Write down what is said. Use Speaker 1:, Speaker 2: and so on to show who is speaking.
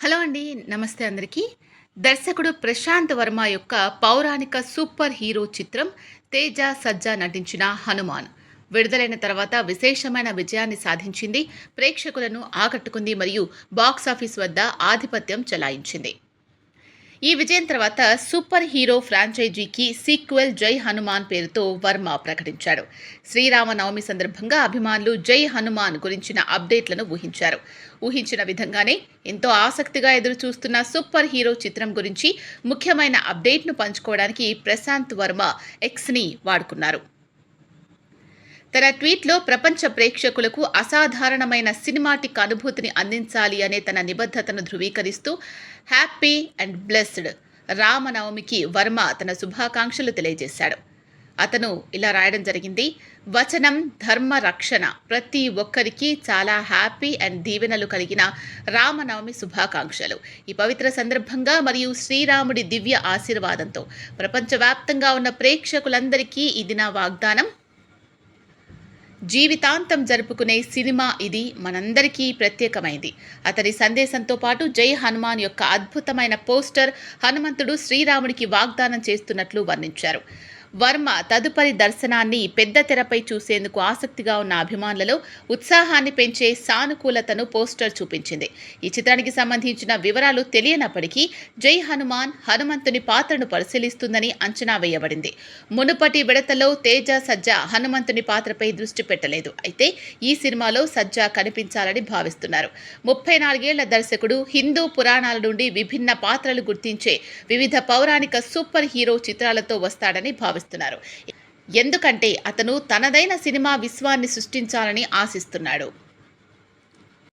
Speaker 1: Hello అండి నమస్తే అందరికీ. దర్శకుడు ప్రశాంత్ వర్మ యొక్క పౌరాణిక సూపర్ హీరో చిత్రం తేజ సజ్జా నటించిన హనుమాన్. విడుదలైన తర్వాత విశేషమైన విజయాన్ని సాధించింది ప్రేక్షకులను ఆకట్టుకుంది మరియు బాక్సాఫీస్ వద్ద ఆధిపత్యం చెలాయించింది. ఈ విజయం తర్వాత సూపర్ హీరో ఫ్రాంచైజీకి సీక్వెల్ జై హనుమాన్ పేరుతో వర్మ ప్రకటించాడు. శ్రీరామనవమి సందర్భంగా అభిమానులు జై హనుమాన్ గురించిన అప్డేట్లను ఊహించారు. ఊహించిన విధంగానే ఎంతో ఆసక్తిగా ఎదురు చూస్తున్న సూపర్ హీరో చిత్రం గురించి ముఖ్యమైన అప్డేట్ను పంచుకోవడానికి ప్రశాంత్ వర్మ ఎక్స్ని వాడుకున్నారు. తన ట్వీట్లో ప్రపంచ ప్రేక్షకులకు అసాధారణమైన సినిమాటిక్ అనుభూతిని అందించాలి అనే తన నిబద్ధతను ధృవీకరిస్తూ హ్యాపీ అండ్ బ్లెస్డ్ రామనవమికి వర్మ తన శుభాకాంక్షలు తెలియజేశాడు. అతను ఇలా రాయడం జరిగింది వచనం ధర్మ రక్షణ ప్రతి ఒక్కరికి చాలా హ్యాపీ అండ్ దీవెనలు కలిగిన రామనవమి శుభాకాంక్షలు. ఈ పవిత్ర సందర్భంగా మరియు శ్రీరాముడి దివ్య ఆశీర్వాదంతో ప్రపంచవ్యాప్తంగా ఉన్న ప్రేక్షకులందరికీ ఇది నా వాగ్దానం జీవితాంతం జరుపుకునే సినిమా ఇది మనందరికీ ప్రత్యేకమైంది. అతని సందేశంతో పాటు జై హనుమాన్ యొక్క అద్భుతమైన పోస్టర్ హనుమంతుడు శ్రీరాముడికి వాగ్దానం చేస్తున్నట్లు వర్ణించారు. వర్మ తదుపరి దర్శనాన్ని పెద్ద తెరపై చూసేందుకు ఆసక్తిగా ఉన్న అభిమానులలో ఉత్సాహాన్ని పెంచే సానుకూలతను పోస్టర్ చూపించింది. ఈ చిత్రానికి సంబంధించిన వివరాలు తెలియనప్పటికీ జై హనుమాన్ హనుమంతుని పాత్రను పరిశీలిస్తుందని అంచనా వేయబడింది. మునుపటి విడతలో తేజ సజ్జా హనుమంతుని పాత్రపై దృష్టి పెట్టలేదు. అయితే ఈ సినిమాలో సజ్జా కనిపించాలని భావిస్తున్నారు. ముప్పై నాలుగేళ్ళ దర్శకుడు హిందూ పురాణాల నుండి విభిన్న పాత్రలు గుర్తించే వివిధ పౌరాణిక సూపర్ హీరో చిత్రాలతో వస్తాడని భావిస్తున్నారు. ఎందుకంటే అతను తనదైన సినిమా విశ్వాన్ని సృష్టించాలని ఆశిస్తున్నాడు.